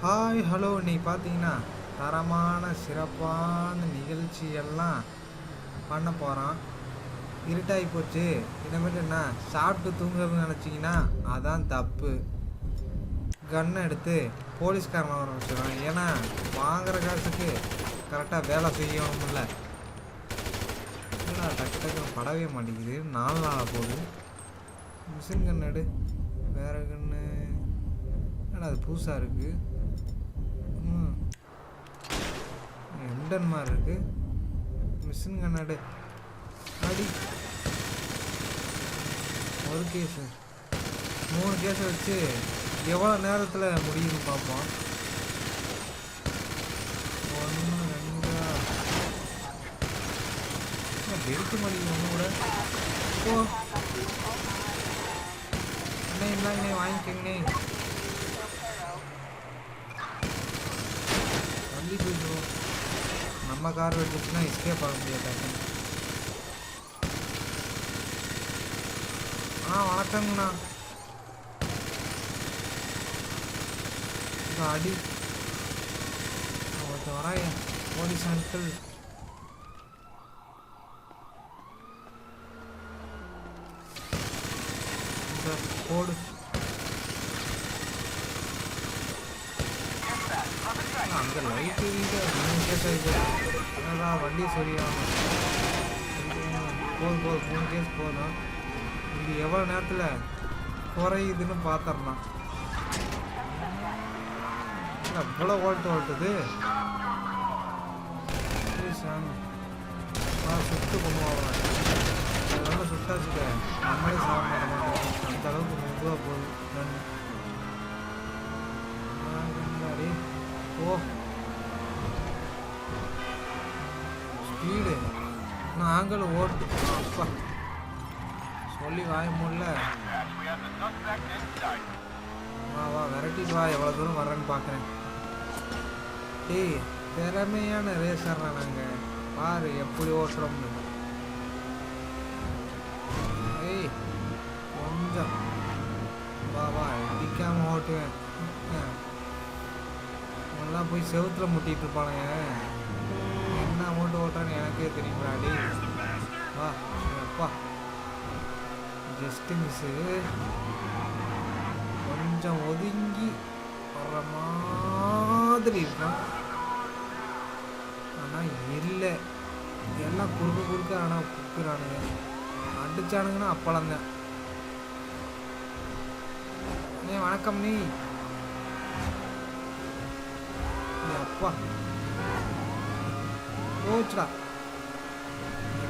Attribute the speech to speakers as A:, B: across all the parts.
A: Hi hello இன்னைக்கு பார்த்தீங்கன்னா தரமான சிறப்பான நிகழ்ச்சியெல்லாம் பண்ண போகிறோம் இருட்டாகி போச்சு. இனிமேட்டு என்ன சாப்பிட்டு தூங்குறதுன்னு நினச்சிங்கன்னா அதான் தப்பு. கன்னை எடுத்து போலீஸ்காரனை வர ஏன்னா வாங்குற காசுக்கு கரெக்டாக வேலை செய்யணும்ல. என்னடா டக்கு டக்குன்னு படவே மாட்டேங்குது. நாலு நாளாக போகுது. மிஷின் கன் எடு. வேறு கன்று என்னடா அது புதுசாக இருக்குது எம்டன் மாதிரி இருக்கு. மிஷின் கண்ணாடு. அடி. ஒரு கேஸு மூணு கேஸை வச்சு எவ்வளோ நேரத்தில் முடியுதுன்னு பார்ப்போம் ஒன்று ரெண்டா. பெருத்து மாட்டேங்குது ஒன்று கூட? ஓ அண்ணே இந்தாங்கண்ணே வாங்கிக்கோங்கண்ணே தள்ளி போயிடுவோம். நம்ம கார் எடுத்துச்சுன்னா எஸ்கேப் ஆக முடியாது ஆ வணக்கங்கண்ணா இந்த அடி ஒருத்தர் வராய போலீஸ் அங்கிள் இந்த போடு அங்கே லைட் என்னடா வண்டி சரியாகும் போதும். போதும் மூணு கேஸ் போதும் இது எவ்வளோ நேரத்தில் குறையுதுன்னு பார்த்துடலாம் அவ்வளோ ஓல்ட்டு ஓட்டுது சுட்டு கொண்டு போவாங்க சுட்டாச்சுக்க நம்மளே சாப்பிட அந்த அளவுக்கு மெதுவாக போகுது நாங்களும் ஓட்டு. அப்பா. சொல்லி வாய முடியல வா வா விரட்டிட்டு வா. எவ்வளோ தூரம் வர்றேன்னு பார்க்குறேன் டேய் திறமையான ரேசர்னா நாங்கள் பாரு எப்படி ஓட்டுறோம்னு. ஏய் கொஞ்சம். வா வா இடிக்காமல் ஓட்டுவேன். எல்லாம் போய் செவுத்துல முட்டிகிட்டு இருப்பானுங்க. என்ன அமௌண்ட் ஓட்டுறான்னு எனக்கே தெரியுமா டேய். அப்பா அப்பா ஜஸ்ட் மிஸ்ஸு கொஞ்சம் ஒதுங்கி வர்ற மாதிரி இருக்கும் ஆனால் இல்லை. எல்லாம் குறுக்க குறுக்க ஆனால் குக்குறானுங்க அடிச்சானுங்கன்னா அப்பளம்தான் அண்ணே வணக்கம் நீ. அப்பா. போச்சுடா.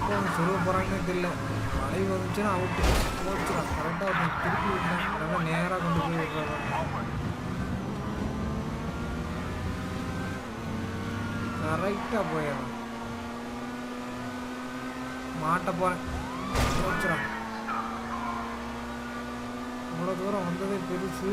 A: எப்போ அவங்க சொல்ல போகிறாங்கன்னு தெரியல. மழை வந்துச்சுன்னா அவுட்டு. போச்சுடா கரெக்டாக ஒருத்தன் திருப்பி விட்டேன் நல்லா நேராக கொண்டு போய் விட்றாங்க கரெக்டாக போயிடலாம் மாட்ட போகிறேன் போச்சுடா. இவ்வளோ தூரம் வந்ததே பெருசு.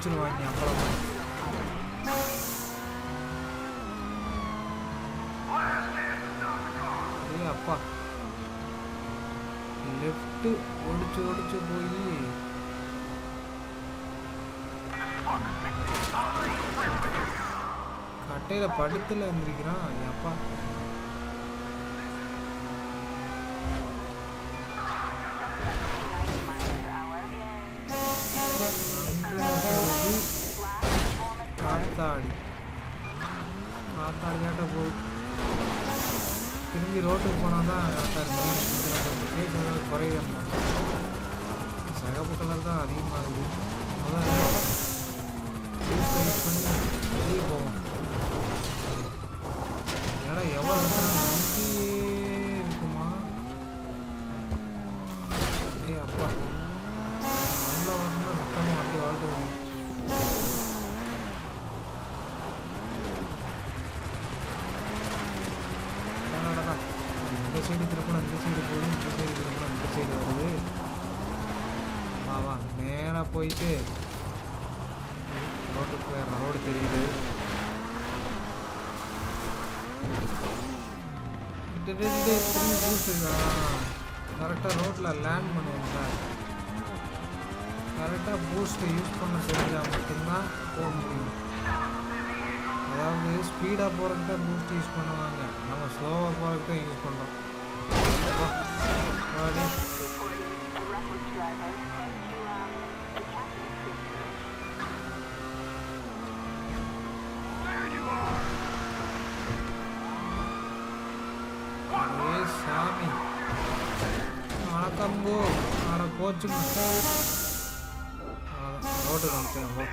A: மாற்றமாக பொறிச்சிருவாங்க அப்புறமா அப்பா. லெஃப்ட்டு ஒடிச்சு ஒடிச்சு போய். கட்டையில் படுத்துல வந்திருக்கிறான் என் அப்பா. மாதிரி ரோட்டுக்கு போனால் தான் கரெக்டாக இருக்கும். கேஸ் ஏதாவது குறையுது சிகப்பு கலர் தான் அதிகமாக இருக்குது. அதான் யூஸ் பண்ணி வெளியே போவோம். வா நேராக போயிட்டு ரோட்டுக்கு போயிடலாம். ரோடு தெரியுது. கரெக்டாக ரோட்டில் லேண்ட் பண்ணுவோம் சார் கரெக்டாக பூஸ்ட்டை யூஸ் பண்ண தெரிஞ்சால் மட்டும்தான் போக முடியும். அதாவது ஸ்பீடாக போகிறதுக்கு தான் பூஸ்ட் யூஸ் பண்ணுவாங்க. நம்ம ஸ்லோவாக போகிறதுக்கு யூஸ் பண்ணுறோம் போ கோ கோச்சு ரோட்டு காமிச்சேன் போ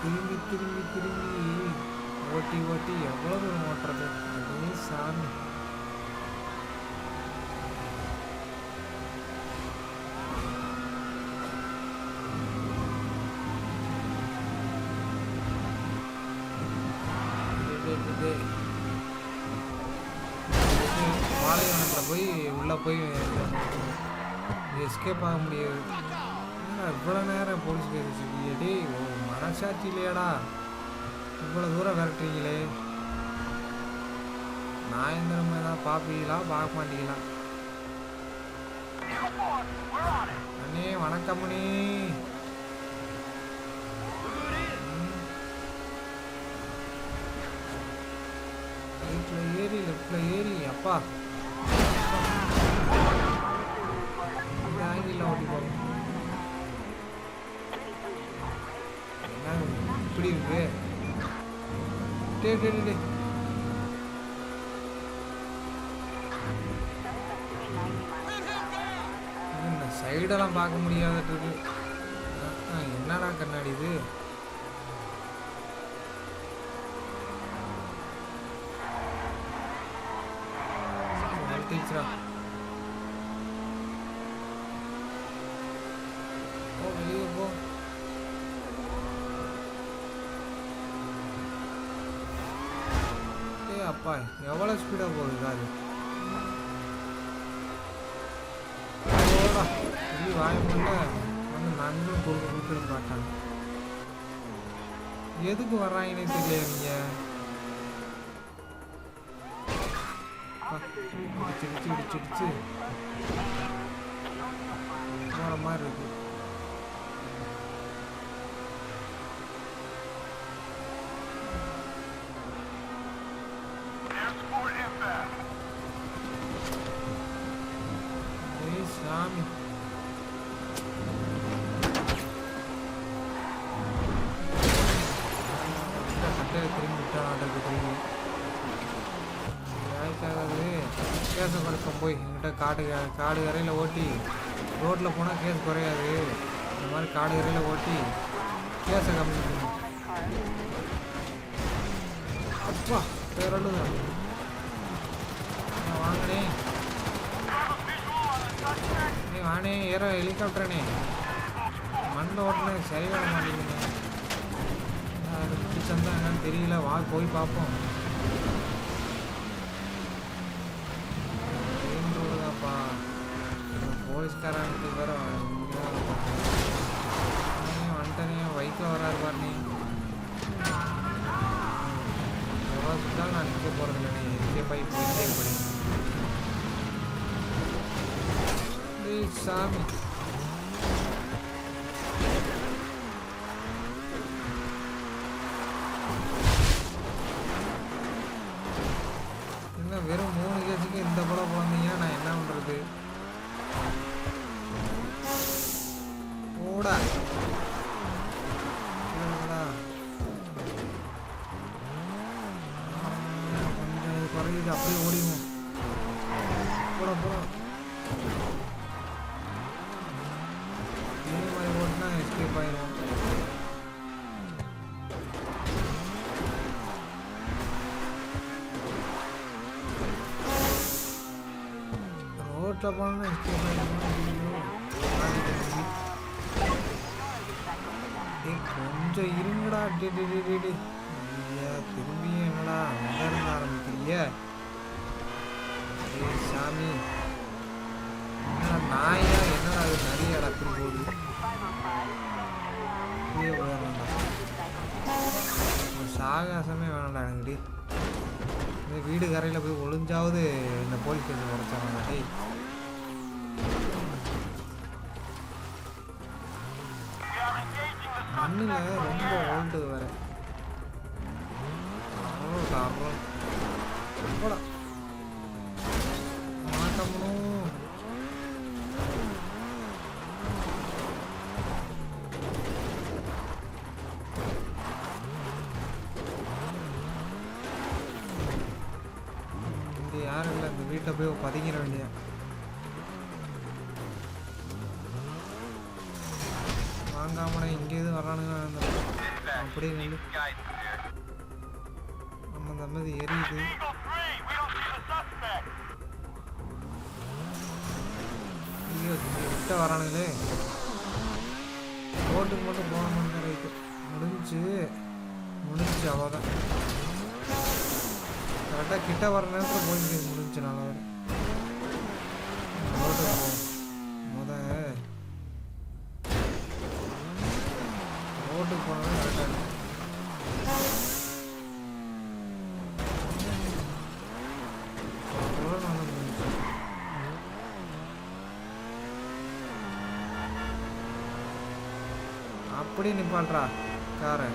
A: திரும்பி திரும்பி திரும்பி. ஓட்டி ஓட்டி எவ்வளோ தூரம் ஓட்டுறது சாமி. போய் உள்ளே போய் எஸ்கேப் ஆக முடியாது. இவ்வளோ நேரம் போலீஸ் கேட்டுருக்கீங்க டேய் மனசாட்சி இல்லையாடா? இவ்வளோ தூரம் விரட்டுறீங்களே. நான் எந்த ஏதாவது பார்ப்பீங்களா? பார்க்க மாட்டீங்களா? அண்ணே வணக்கம் அண்ணே. ஏறி லெஃப்டில் ஏறி அப்பா. இந்த ஓட்டி போகும் இப்படி இருக்கு டே டே டே, சைடெல்லாம் பார்க்க முடியாதது என்னடா கண்ணாடி இது டீச்சரா ஓ வெளியே போ ஏய் அப்பா எவ்வளோ ஸ்பீடாக போகுது காரு? போடா வெளியே வாய முடியல வந்து நண்பன் குறுக்க குறுக்கிட்டு மாட்டாங்க எதுக்கு வர்றாங்கன்னே தெரியல நீங்க இடிச்சு இடிச்சு இடிச்சு போகிற மாதிரி இருக்கு. போய் என்கிட்ட காடு காடு கரையில் ஓட்டி ரோட்டில் போனால் கேஸ் குறையாது. இந்த மாதிரி காடு கரையில் ஓட்டி கேஸை கம்மி பண்ணணும் அப்பா பேரழுதான் வாங்கினே நீ வானே ஏற ஹெலிகாப்டரனே. மண்ணில் ஓட்டுனே சரி வர மாட்டேங்குது அது பிடிச்சந்தா என்னன்னு தெரியல. வா போய் பார்ப்போம். போலீஸ்காரன்ட்டு வேற இங்க வேற நீ பைக்கில் வராரு பாரு எவ்வளோ சுத்தாலும் நான் நிற்க போகிறது இல்லை நீ எஸ்கேப் ஆகி போயிட்டே இருப்படி சாமி. கொஞ்சம் இது குறையுது அப்படியே ஓடிடுவோம் போட போகிறோம் இதே மாதிரி ஓட்டினா எஸ்கேப் ஆயிடுவோம் ரோட்டில் போனோம்னா எஸ்கேப் ஆயிடுவோம் ஏய் கொஞ்சம் இருங்கடா டே டே டே டே டே ஐயா திரும்பியும் என்னடா அங்கே இருந்து ஆரம்பிக்கிறிய ஏ சாமி. என்னடா நாயா என்னடா அது நிறைய இடத்துல போகுது ஏ வேணாம்டா சாகாசமே வேணாம்டா எனக்கு இந்த வீடு கரையில் போய் ஒளிஞ்சாவது இந்த போலீஸ் ஸ்டேஷன் உடச்சாங்க டேய். மண்ணில் ரொம்ப ஓல்டு வேறு. வீட்டில் போய் பதுங்கிட வேண்டியது வாங்காமடா இங்கே வரானுங்க அந்த அப்படியே நம்ம இந்த எரியுது. ஐயோ கிட்ட வரானுங்களே. போட்டுக்கு மட்டும் போன மட்டும் ரைட்டு முடிஞ்சு முடிஞ்சு அவ்வளோதான் கரெக்டாக கிட்ட வர நேரத்தில் போய் முடிஞ்சு நல்லா வேறு. முத. ரோட்டுக்கு போனாலும் கரெக்டாக இருக்கும் அப்படியே காரை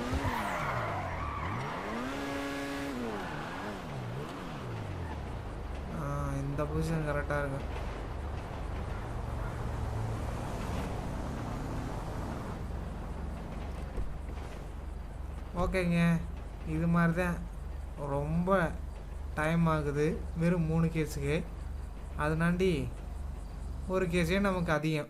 A: ஆ, பொசிஷன் கரெக்டாக இருக்கு. ஓகேங்க. இது மாதிரி தான் ரொம்ப டைம் ஆகுது. வெறும் மூணு கேஸுக்கு அதனாண்டி ஒரு கேஸே நமக்கு அதிகம்.